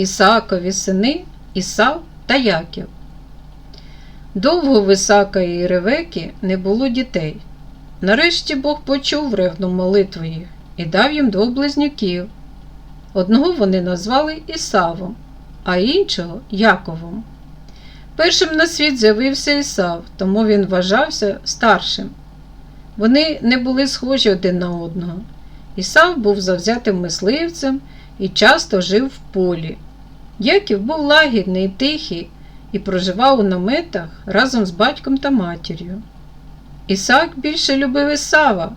Ісаакові сини Ісав та Яків. Довго в Ісака і Ревеки не було дітей. Нарешті Бог почув ревну молитву їх і дав їм двох близнюків. Одного вони назвали Ісавом, а іншого Яковом. Першим на світ з'явився Ісав, тому він вважався старшим. Вони не були схожі один на одного. Ісав був завзятим мисливцем і часто жив в полі. Яків був лагідний тихий і проживав у наметах разом з батьком та матір'ю. Ісак більше любив Ісава,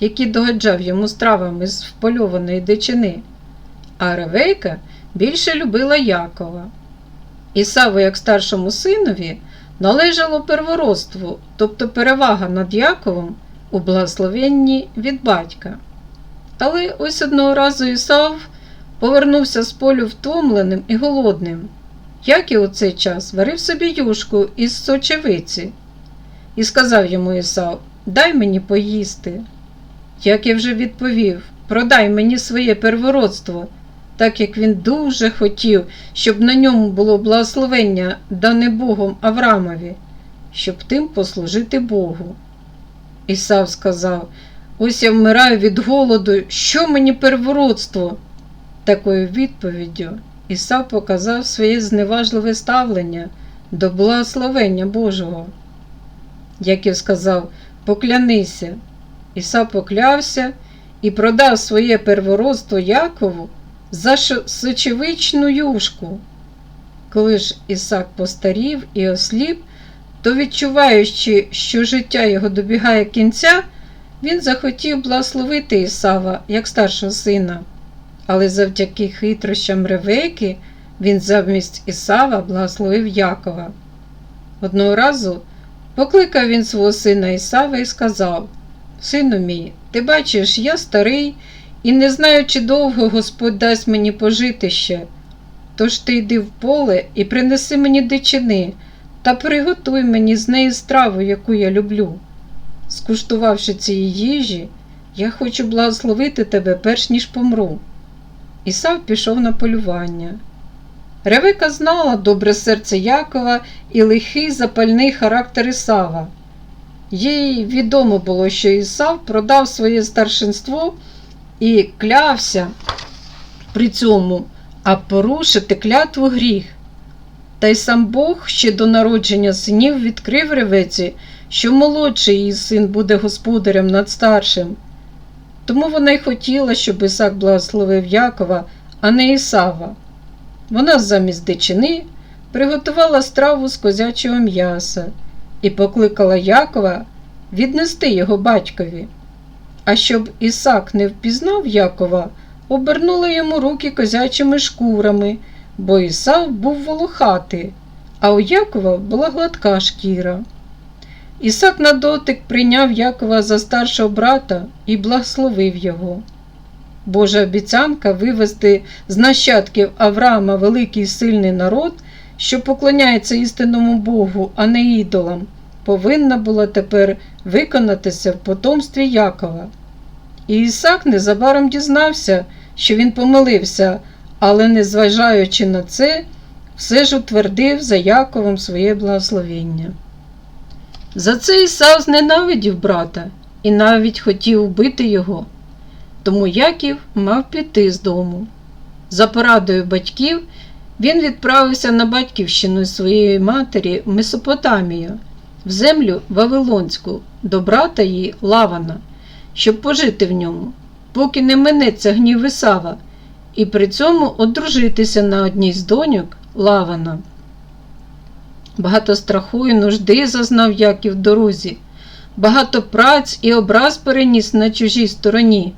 який догаджав йому стравами з впольованої дичини, а Ревейка більше любила Якова. Ісаву, як старшому синові, належало первородство, тобто перевага над Яковом у благословенні від батька. Але ось одного разу Ісав повернувся з полю втомленим і голодним. Яків у цей час варив собі юшку із сочевиці і сказав йому Ісав, дай мені поїсти. Яків вже відповів, продай мені своє первородство, так як він дуже хотів, щоб на ньому було благословення, дане Богом Аврамові, щоб тим послужити Богу. Ісав сказав, ось я вмираю від голоду, що мені первородство? Такою відповіддю Ісав показав своє зневажливе ставлення до благословення Божого. Яків сказав, поклянися. Ісав поклявся і продав своє первородство Якову за сочевичну юшку. Коли ж Ісак постарів і осліп, то, відчуваючи, що життя його добігає кінця, він захотів благословити Ісава як старшого сина. Але завдяки хитрощам Ревеки він замість Ісава благословив Якова. Одного разу покликав він свого сина Ісава і сказав: Сину мій, ти бачиш, я старий і не знаю, чи довго Господь дасть мені пожити ще. Тож ти йди в поле і принеси мені дичини та приготуй мені з неї страву, яку я люблю. Скуштувавши цієї їжі, я хочу благословити тебе перш ніж помру. Ісав пішов на полювання. Ревека знала добре серце Якова і лихий запальний характер Ісава. Їй відомо було, що Ісав продав своє старшинство і клявся при цьому, а порушити клятву гріх. Та й сам Бог ще до народження синів відкрив ревеці, що молодший її син буде господарем над старшим. Тому вона й хотіла, щоб Ісак благословив Якова, а не Ісава. Вона замість дичини приготувала страву з козячого м'яса і покликала Якова віднести його батькові. А щоб Ісак не впізнав Якова, обернула йому руки козячими шкурами, бо Ісав був волохатий, а у Якова була гладка шкіра. Ісак на дотик прийняв Якова за старшого брата і благословив його. Божа обіцянка вивести з нащадків Авраама великий сильний народ, що поклоняється істинному Богу, а не ідолам, повинна була тепер виконатися в потомстві Якова. І Ісак незабаром дізнався, що він помилився, але, незважаючи на це, все ж утвердив за Яковом своє благословення. За це Ісав зненавидів брата і навіть хотів вбити його. Тому Яків мав піти з дому. За порадою батьків він відправився на батьківщину своєї матері в Месопотамію, в землю Вавилонську, до брата її Лавана, щоб пожити в ньому, поки не минеться гнів Ісава, і при цьому одружитися на одній з доньок Лавана. Багато страху і нужди зазнав Яків в дорозі, багато праць і образ переніс на чужій стороні.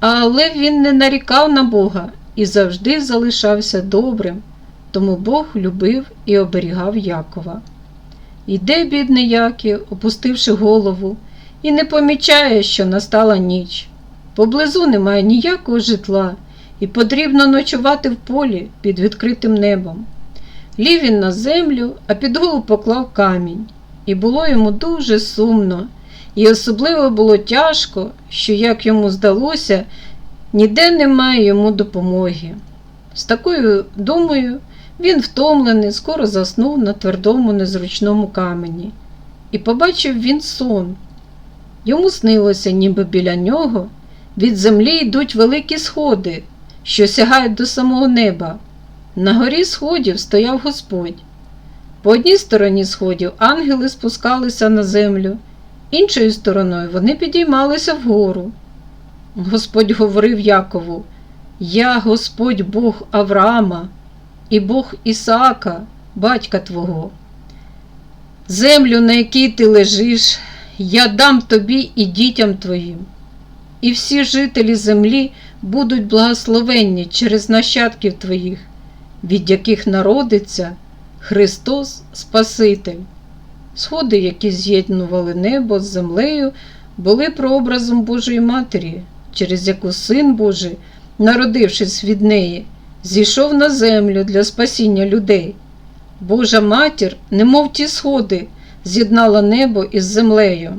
Але він не нарікав на Бога і завжди залишався добрим, тому Бог любив і оберігав Якова. Іде, бідний Яків, опустивши голову, і не помічає, що настала ніч. Поблизу немає ніякого житла, і потрібно ночувати в полі під відкритим небом. Лів він на землю, а під голову поклав камінь, і було йому дуже сумно, і особливо було тяжко, що, як йому здалося, ніде немає йому допомоги. З такою думою він втомлений, скоро заснув на твердому незручному камені. І побачив він сон. Йому снилося, ніби біля нього від землі йдуть великі сходи, що сягають до самого неба. На горі сходів стояв Господь. По одній стороні сходів ангели спускалися на землю, іншою стороною вони підіймалися вгору. Господь говорив Якову: Я Господь Бог Авраама і Бог Ісаака, батька Твого. Землю, на якій ти лежиш, я дам тобі і дітям твоїм. І всі жителі землі будуть благословенні через нащадків твоїх, від яких народиться Христос Спаситель. Сходи, які з'єднували небо з землею, були прообразом Божої Матері, через яку Син Божий, народившись від неї, зійшов на землю для спасіння людей. Божа матір, немов ті сходи, з'єднала небо із землею.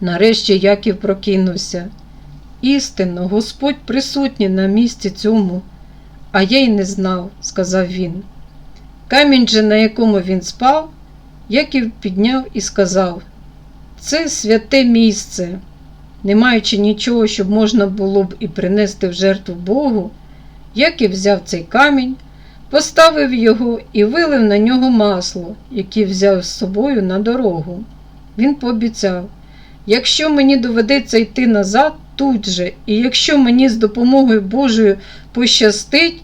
Нарешті Яків прокинувся. Істинно, Господь присутній на місці цьому, а я й не знав, сказав він. Камінь же, на якому він спав, Яків підняв і сказав: Це святе місце. Не маючи нічого, щоб можна було б і принести в жертву Богу, Яків взяв цей камінь, поставив його і вилив на нього масло, яке взяв з собою на дорогу. Він пообіцяв: якщо мені доведеться йти назад тут же, і якщо мені з допомогою Божою пощастить,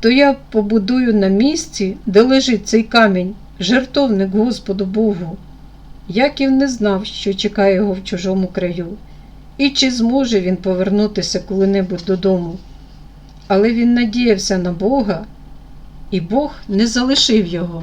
то я побудую на місці, де лежить цей камінь, жертовник Господу Богу. Яків не знав, що чекає його в чужому краю, і чи зможе він повернутися коли-небудь додому. Але він надіявся на Бога, і Бог не залишив його.